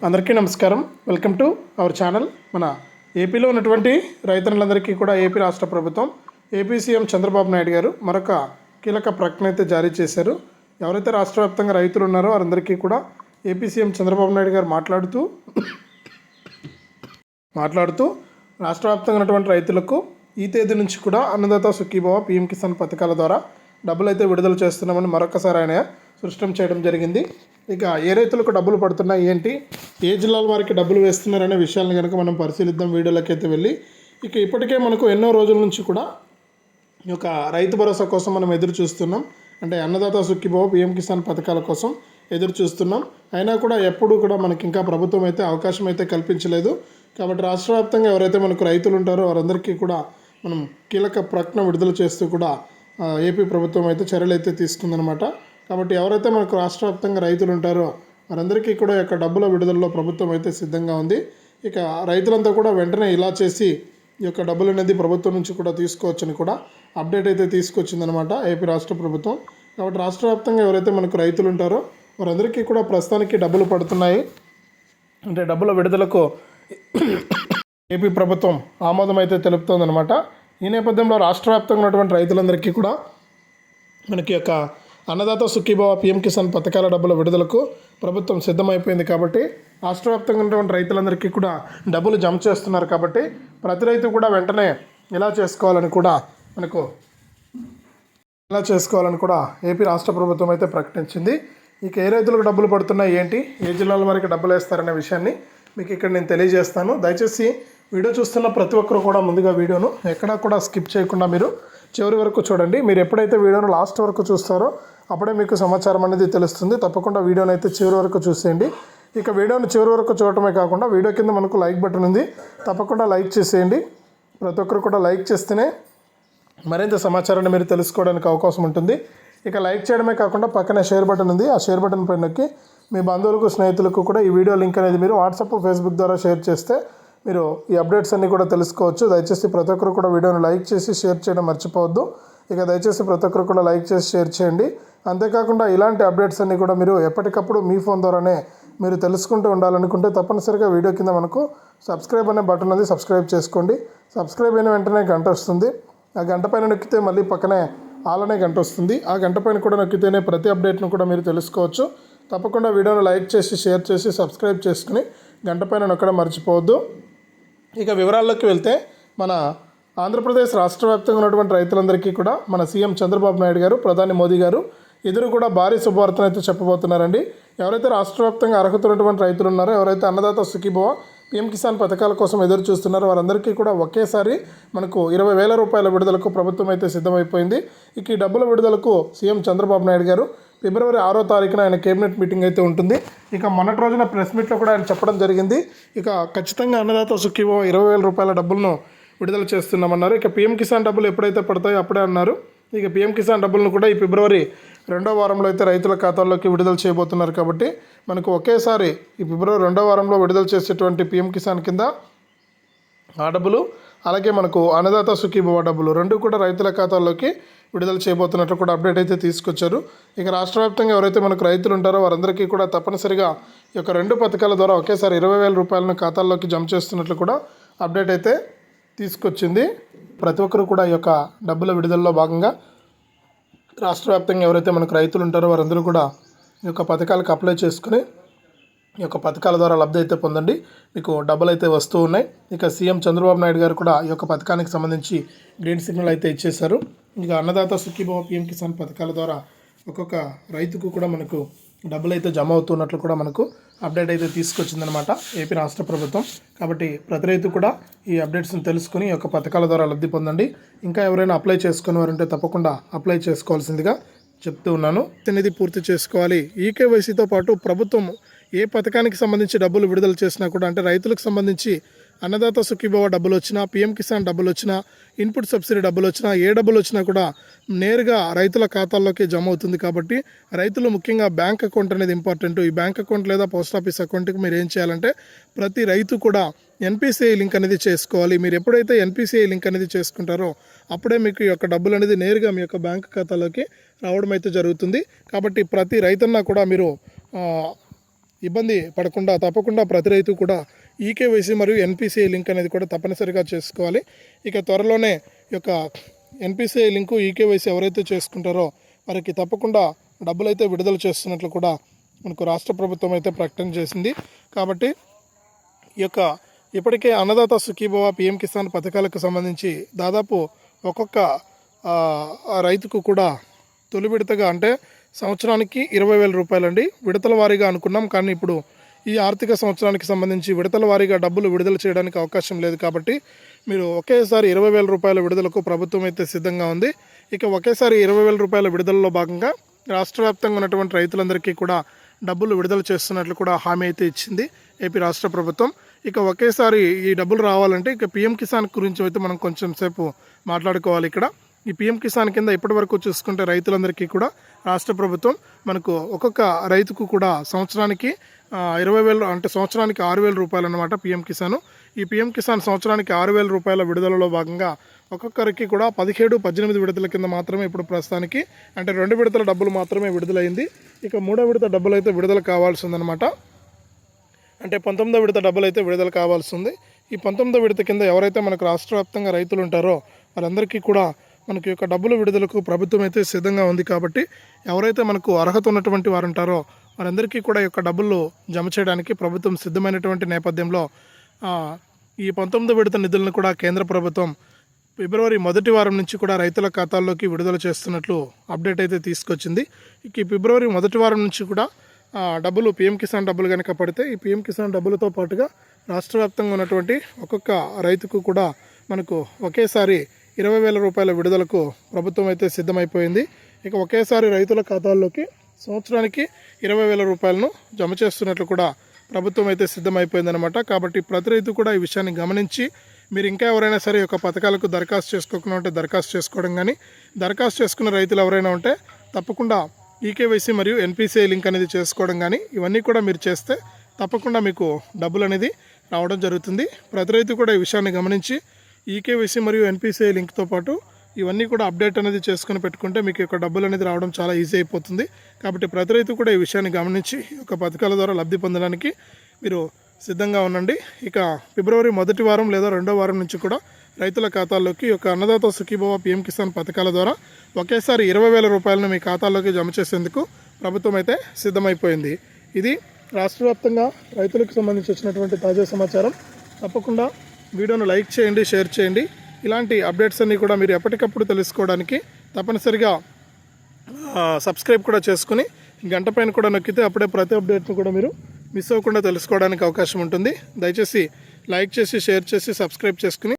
అందరికీ నమస్కారం. Welcome to our channel మన ఏపీలో ఉన్నటువంటి రైతన్నులందరికీ కూడా ఏపీ రాష్ట్ర ప్రభుత్వం ఏపీ సీఎం చంద్రబాబు నాయుడు గారు మరొక కీలక ప్రకటన అయితే జారీ చేశారు. ఎవరైతే రాష్ట్ర వ్యాప్తంగా రైతులు ఉన్నారో వారందరికీ కూడా ఏపీ సీఎం చంద్రబాబు నాయుడు గారు మాట్లాడుతూ మాట్లాడుతూ రాష్ట్ర వ్యాప్తంగా ఉన్నటువంటి రైతులకు ఈ తేదీ నుంచి కూడా అన్నదాత సుఖీభావ పీఎం కిసాన్ పథకాల ద్వారా డబ్బులు అయితే విడుదల చేస్తున్నామని మరొకసారి ఆయన సృష్టం చేయడం జరిగింది. ఇక ఏ రైతులకు డబ్బులు పడుతున్నాయి ఏంటి ఏ జిల్లాల వారికి డబ్బులు వేస్తున్నారనే విషయాలను కనుక మనం పరిశీలిద్దాం వీడియోలోకి అయితే వెళ్ళి. ఇక ఇప్పటికే మనకు ఎన్నో రోజుల నుంచి కూడా ఈ యొక్క రైతు భరోసా కోసం మనం ఎదురు చూస్తున్నాం అంటే అన్నదాత సుఖీభావ పిఎం కిసాన్ పథకాల కోసం ఎదురు చూస్తున్నాం అయినా కూడా ఎప్పుడూ కూడా మనకి ఇంకా ప్రభుత్వం అయితే అవకాశం అయితే కల్పించలేదు. కాబట్టి రాష్ట్ర వ్యాప్తంగా ఎవరైతే మనకు రైతులు ఉంటారో వారందరికీ కూడా మనం కీలక ప్రకటన విడుదల చేస్తూ కూడా ఏపీ ప్రభుత్వం అయితే చర్యలు అయితే తీసుకుందనమాట కాబట్టి ఎవరైతే మనకు రాష్ట్ర వ్యాప్తంగా రైతులు ఉంటారో వారందరికీ కూడా యొక్క డబ్బుల విడుదలలో ప్రభుత్వం అయితే సిద్ధంగా ఉంది. ఇక రైతులంతా కూడా వెంటనే ఇలా చేసి ఈ యొక్క డబ్బులు అనేది ప్రభుత్వం నుంచి కూడా తీసుకోవచ్చని కూడా అప్డేట్ అయితే తీసుకొచ్చిందనమాట ఏపీ రాష్ట్ర ప్రభుత్వం. కాబట్టి రాష్ట్ర వ్యాప్తంగా ఎవరైతే మనకు రైతులు ఉంటారో వారందరికీ కూడా ప్రస్తుతానికి డబ్బులు పడుతున్నాయి. అంటే డబ్బుల విడుదలకు ఏపీ ప్రభుత్వం ఆమోదం అయితే తెలుపుతోందనమాట. ఈ నేపథ్యంలో రాష్ట్ర వ్యాప్తంగా ఉన్నటువంటి రైతులందరికీ కూడా మనకి యొక్క అన్నదాత సుఖీభావ పిఎం కిసాన్ పథకాల డబ్బుల విడుదలకు ప్రభుత్వం సిద్ధమైపోయింది కాబట్టి రాష్ట్ర వ్యాప్తంగా ఉన్నటువంటి రైతులందరికీ కూడా డబ్బులు జమ చేస్తున్నారు కాబట్టి ప్రతి రైతు కూడా వెంటనే ఎలా చేసుకోవాలని కూడా మనకు ఎలా చేసుకోవాలని కూడా ఏపీ రాష్ట్ర ప్రభుత్వం అయితే ప్రకటించింది. ఇక ఏ రైతులకు డబ్బులు పడుతున్నాయి ఏంటి ఏ జిల్లాల వారికి డబ్బులు వేస్తారనే విషయాన్ని మీకు ఇక్కడ నేను తెలియజేస్తాను. దయచేసి వీడియో చూస్తున్న ప్రతి ఒక్కరు కూడా ముందుగా వీడియోను ఎక్కడా కూడా స్కిప్ చేయకుండా మీరు చివరి వరకు చూడండి. మీరు ఎప్పుడైతే వీడియోను లాస్ట్ వరకు చూస్తారో అప్పుడే మీకు సమాచారం అనేది తెలుస్తుంది. తప్పకుండా వీడియోని అయితే చివరి వరకు చూసేయండి. ఇక వీడియోను చివరి వరకు చూడటమే కాకుండా వీడియో కింద మనకు లైక్ బటన్ ఉంది. తప్పకుండా లైక్ చేసేయండి. ప్రతి ఒక్కరు కూడా లైక్ చేస్తేనే మరింత సమాచారాన్ని మీరు తెలుసుకోవడానికి అవకాశం ఉంటుంది. ఇక లైక్ చేయడమే కాకుండా పక్కనే షేర్ బటన్ ఉంది. ఆ షేర్ బటన్ పైన నొక్కి మీ బంధువులకు స్నేహితులకు కూడా ఈ వీడియో లింక్ అనేది మీరు వాట్సాప్ ఫేస్బుక్ ద్వారా షేర్ చేస్తే మీరు ఈ అప్డేట్స్ అన్నీ కూడా తెలుసుకోవచ్చు. దయచేసి ప్రతి ఒక్కరు కూడా వీడియోని లైక్ చేసి షేర్ చేయడం మర్చిపోవద్దు. ఇక దయచేసి ప్రతి ఒక్కరు కూడా లైక్ చేసి షేర్ చేయండి. అంతేకాకుండా ఇలాంటి అప్డేట్స్ అన్నీ కూడా మీరు ఎప్పటికప్పుడు మీ ఫోన్ ద్వారానే మీరు తెలుసుకుంటూ ఉండాలనుకుంటే తప్పనిసరిగా వీడియో కింద మనకు సబ్స్క్రైబ్ అనే బటన్ ఉంది సబ్స్క్రైబ్ చేసుకోండి. సబ్స్క్రైబ్ అయిన వెంటనే గంట వస్తుంది. ఆ గంట పైన నొక్కితే మళ్ళీ పక్కనే ఆలనే గంట వస్తుంది. ఆ గంట పైన కూడా నొక్కితేనే ప్రతి అప్డేట్ను కూడా మీరు తెలుసుకోవచ్చు. తప్పకుండా వీడియోను లైక్ చేసి షేర్ చేసి సబ్స్క్రైబ్ చేసుకుని గంట పైన నొక్కడం మర్చిపోవద్దు. ఇక వివరాల్లోకి వెళ్తే మన ఆంధ్రప్రదేశ్ రాష్ట్ర వ్యాప్తంగా ఉన్నటువంటి రైతులందరికీ కూడా మన సీఎం చంద్రబాబు నాయుడు గారు ప్రధాని మోదీ గారు ఎదురు కూడా భారీ శుభవార్తను అయితే చెప్పబోతున్నారండి. ఎవరైతే రాష్ట్ర వ్యాప్తంగా అర్హత ఉన్నటువంటి రైతులు ఉన్నారో ఎవరైతే అన్నదాత సుఖీభవ పిఎం కిసాన్ పథకాల కోసం ఎదురు చూస్తున్నారో వారందరికీ కూడా ఒకేసారి మనకు ఇరవై వేల రూపాయల విడుదలకు ప్రభుత్వం అయితే సిద్ధమైపోయింది. ఇక ఈ డబ్బుల విడుదలకు సీఎం చంద్రబాబు నాయుడు గారు ఫిబ్రవరి ఆరో తారీఖున ఆయన కేబినెట్ మీటింగ్ అయితే ఉంటుంది. ఇక మొన్నటి రోజున ప్రెస్ మీట్లో కూడా ఆయన చెప్పడం జరిగింది. ఇక ఖచ్చితంగా అన్నదాత సుఖీవో ఇరవై వేల రూపాయల డబ్బులను విడుదల చేస్తున్నామన్నారు. ఇక పీఎం కిసాన్ డబ్బులు ఎప్పుడైతే పడతాయో అప్పుడే అన్నారు. ఇక పీఎం కిసాన్ డబ్బులను కూడా ఈ ఫిబ్రవరి రెండో వారంలో అయితే రైతుల ఖాతాల్లోకి విడుదల చేయబోతున్నారు కాబట్టి మనకు ఒకేసారి ఈ ఫిబ్రవరి రెండో వారంలో విడుదల చేసేటువంటి పీఎం కిసాన్ కింద ఆ డబ్బులు అలాగే మనకు అన్నదాత సుఖీభవ డబ్బులు రెండు కూడా రైతుల ఖాతాల్లోకి విడుదల చేయబోతున్నట్లు కూడా అప్డేట్ అయితే తీసుకొచ్చారు. ఇక రాష్ట్ర వ్యాప్తంగా ఎవరైతే మనకు రైతులు ఉంటారో వారందరికీ కూడా తప్పనిసరిగా ఈ యొక్క రెండు పథకాల ద్వారా ఒకేసారి ఇరవై వేల రూపాయలను ఖాతాల్లోకి జమ చేస్తున్నట్లు కూడా అప్డేట్ అయితే తీసుకొచ్చింది. ప్రతి ఒక్కరు కూడా ఈ యొక్క డబ్బుల విడుదలలో భాగంగా రాష్ట్ర వ్యాప్తంగా ఎవరైతే మనకు రైతులు ఉంటారో వారందరూ కూడా ఈ యొక్క పథకాలకు అప్లై చేసుకుని ఈ యొక్క పథకాల ద్వారా లబ్ధి అయితే పొందండి. మీకు డబ్బులు అయితే వస్తూ ఉన్నాయి. ఇక సీఎం చంద్రబాబు నాయుడు గారు కూడా ఈ యొక్క పథకానికి సంబంధించి గ్రీన్ సిగ్నల్ అయితే ఇచ్చేశారు. ఇక అన్నదాత సుఖీభావ పిఎం కిసాన్ పథకాల ద్వారా ఒక్కొక్క రైతుకు కూడా మనకు డబ్బులు అయితే జమ అవుతున్నట్లు కూడా మనకు అప్డేట్ అయితే తీసుకొచ్చిందనమాట ఏపీ రాష్ట్ర ప్రభుత్వం. కాబట్టి ప్రతి రైతు కూడా ఈ అప్డేట్స్ని తెలుసుకుని ఈ యొక్క పథకాల ద్వారా లబ్ధి పొందండి. ఇంకా ఎవరైనా అప్లై చేసుకుని వారంటే తప్పకుండా అప్లై చేసుకోవాల్సిందిగా చెప్తూ ఉన్నాను. అనేది పూర్తి చేసుకోవాలి. ఈకేవైసీతో పాటు ప్రభుత్వం ఏ పథకానికి సంబంధించి డబ్బులు విడుదల చేసినా కూడా అంటే రైతులకు సంబంధించి అన్నదాత సుఖీభవ డబ్బులు వచ్చినా పిఎం కిసాన్ డబ్బులు వచ్చినా ఇన్పుట్ సబ్సిడీ డబ్బులు వచ్చినా ఏ డబ్బులు వచ్చినా కూడా నేరుగా రైతుల ఖాతాల్లోకి జమ అవుతుంది కాబట్టి రైతులు ముఖ్యంగా బ్యాంక్ అకౌంట్ అనేది ఇంపార్టెంట్. ఈ బ్యాంక్ అకౌంట్ లేదా పోస్ట్ ఆఫీస్ అకౌంట్కి మీరు ఏం చేయాలంటే ప్రతి రైతు కూడా ఎన్పిసిఐ లింక్ అనేది చేసుకోవాలి. మీరు ఎప్పుడైతే ఎన్పిసిఐ లింక్ అనేది చేసుకుంటారో అప్పుడే మీకు ఈ యొక్క డబ్బులు అనేది నేరుగా మీ యొక్క బ్యాంక్ ఖాతాలోకి రావడం అయితే జరుగుతుంది. కాబట్టి ప్రతి రైతన్నా కూడా మీరు ఇబ్బంది పడకుండా తప్పకుండా ప్రతి రైతు కూడా ఈకేవైసీ మరియు ఎన్పిసిఐ లింక్ అనేది కూడా తప్పనిసరిగా చేసుకోవాలి. ఇక త్వరలోనే యొక్క ఎన్పిసిఐ లింకు ఈకేవైసీ ఎవరైతే చేసుకుంటారో వారికి తప్పకుండా డబ్బులైతే విడుదల చేస్తున్నట్లు కూడా మనకు రాష్ట్ర ప్రభుత్వం అయితే ప్రకటన చేసింది. కాబట్టి ఈ యొక్క ఇప్పటికే అన్నదాత సుఖీభవ పిఎం కిసాన్ పథకాలకు సంబంధించి దాదాపు ఒక్కొక్క రైతుకు కూడా తొలి విడతగా అంటే సంవత్సరానికి ఇరవై వేల రూపాయలండి. విడతల వారీగా అనుకున్నాం కానీ ఇప్పుడు ఈ ఆర్థిక సంవత్సరానికి సంబంధించి విడతల వారీగా డబ్బులు విడుదల చేయడానికి అవకాశం లేదు కాబట్టి మీరు ఒకేసారి ఇరవై వేల రూపాయల విడుదలకు ప్రభుత్వం అయితే సిద్ధంగా ఉంది. ఇక ఒకేసారి ఇరవై వేల రూపాయల విడుదలలో భాగంగా రాష్ట్ర వ్యాప్తంగా ఉన్నటువంటి రైతులందరికీ కూడా డబ్బులు విడుదల చేస్తున్నట్లు కూడా హామీ అయితే ఇచ్చింది ఏపీ రాష్ట్ర ప్రభుత్వం. ఇక ఒకేసారి ఈ డబ్బులు రావాలంటే ఇక పిఎం కిసాన్ గురించి అయితే మనం కొంచెం సేపు మాట్లాడుకోవాలి ఇక్కడ. ఈ పిఎం కిసాన్ కింద ఇప్పటి వరకు చూసుకుంటే రైతులందరికీ కూడా రాష్ట్ర ప్రభుత్వం మనకు ఒక్కొక్క రైతుకు కూడా సంవత్సరానికి ఇరవై వేలు అంటే సంవత్సరానికి ఆరు వేల రూపాయలు అనమాట పిఎం కిసాన్. ఈ పిఎం కిసాన్ సంవత్సరానికి ఆరు వేల రూపాయల విడుదలలో భాగంగా ఒక్కొక్కరికి కూడా పదిహేడు పద్దెనిమిది విడతల కింద మాత్రమే ఇప్పుడు ప్రస్తుతానికి అంటే రెండు విడతల డబ్బులు మాత్రమే విడుదలైంది. ఇక మూడో విడత డబ్బులు అయితే విడుదల కావాల్సిందనమాట అంటే పంతొమ్మిదో విడత డబ్బులు అయితే విడుదల కావాల్సి ఉంది ఈ పంతొమ్మిదో విడత కింద ఎవరైతే మనకు రాష్ట్ర వ్యాప్తంగా రైతులు ఉంటారో వాళ్ళందరికీ కూడా మనకి యొక్క డబ్బుల విడుదలకు ప్రభుత్వం అయితే సిద్ధంగా ఉంది కాబట్టి ఎవరైతే మనకు అర్హత ఉన్నటువంటి వారు ఉంటారో వారందరికీ కూడా యొక్క డబ్బులు జమ చేయడానికి ప్రభుత్వం సిద్ధమైనటువంటి నేపథ్యంలో ఈ పంతొమ్మిదో విడత నిధులను కూడా కేంద్ర ప్రభుత్వం ఫిబ్రవరి మొదటి వారం నుంచి కూడా రైతుల ఖాతాల్లోకి విడుదల చేస్తున్నట్లు అప్డేట్ అయితే తీసుకొచ్చింది. ఇక ఈ ఫిబ్రవరి మొదటి వారం నుంచి కూడా డబ్బులు పిఎం కిసాన్ డబ్బులు కనుక పడితే ఈ పిఎం కిసాన్ డబ్బులతో పాటుగా రాష్ట్ర వ్యాప్తంగా ఉన్నటువంటి ఒక్కొక్క రైతుకు కూడా మనకు ఒకేసారి ఇరవై వేల రూపాయల విడుదలకు ప్రభుత్వం అయితే సిద్ధమైపోయింది. ఇక ఒకేసారి రైతుల ఖాతాల్లోకి సంవత్సరానికి ఇరవై వేల రూపాయలను జమ చేస్తున్నట్లు కూడా ప్రభుత్వం అయితే సిద్ధమైపోయిందనమాట కాబట్టి ప్రతి రైతు కూడా ఈ విషయాన్ని గమనించి మీరు ఇంకా ఎవరైనా సరే ఒక యొక్క పథకాలకు దరఖాస్తు చేసుకోకుండా ఉంటే దరఖాస్తు చేసుకోవడం కానీ దరఖాస్తు చేసుకున్న రైతులు ఎవరైనా ఉంటే తప్పకుండా ఈకేవైసీ మరియు ఎన్పిసిఐ లింక్ అనేది చేసుకోవడం కానీ ఇవన్నీ కూడా మీరు చేస్తే తప్పకుండా మీకు డబ్బులు అనేది రావడం జరుగుతుంది. ప్రతి రైతు కూడా ఈ విషయాన్ని గమనించి ఈకేవైసీ మరియు ఎన్పిసిఐ లింక్తో పాటు ఇవన్నీ కూడా అప్డేట్ అనేది చేసుకుని పెట్టుకుంటే మీకు యొక్క డబ్బులు అనేది రావడం చాలా ఈజీ అయిపోతుంది. కాబట్టి ప్రతి రైతు కూడా ఈ విషయాన్ని గమనించి ఒక యొక్క పథకాల ద్వారా లబ్ధి పొందడానికి మీరు సిద్ధంగా ఉండండి. ఇక ఫిబ్రవరి మొదటి వారం లేదా రెండో వారం నుంచి కూడా రైతుల ఖాతాల్లోకి ఒక యొక్క అన్నదాత సుఖీభవ పిఎం కిసాన్ పథకాల ద్వారా ఒకేసారి ఇరవై వేల రూపాయలను మీ ఖాతాల్లోకి జమ చేసేందుకు ప్రభుత్వం అయితే సిద్ధమైపోయింది. ఇది రాష్ట్ర రైతులకు సంబంధించి వచ్చినటువంటి తాజా సమాచారం. తప్పకుండా వీడియోను లైక్ చేయండి షేర్ చేయండి. ఇలాంటి అప్డేట్స్ అన్నీ కూడా మీరు ఎప్పటికప్పుడు తెలుసుకోవడానికి తప్పనిసరిగా సబ్స్క్రైబ్ కూడా చేసుకుని గంట పైన కూడా నొక్కితే అప్పుడే ప్రతి అప్డేట్ను కూడా మీరు మిస్ అవ్వకుండా తెలుసుకోవడానికి అవకాశం ఉంటుంది. దయచేసి లైక్ చేసి షేర్ చేసి సబ్స్క్రైబ్ చేసుకుని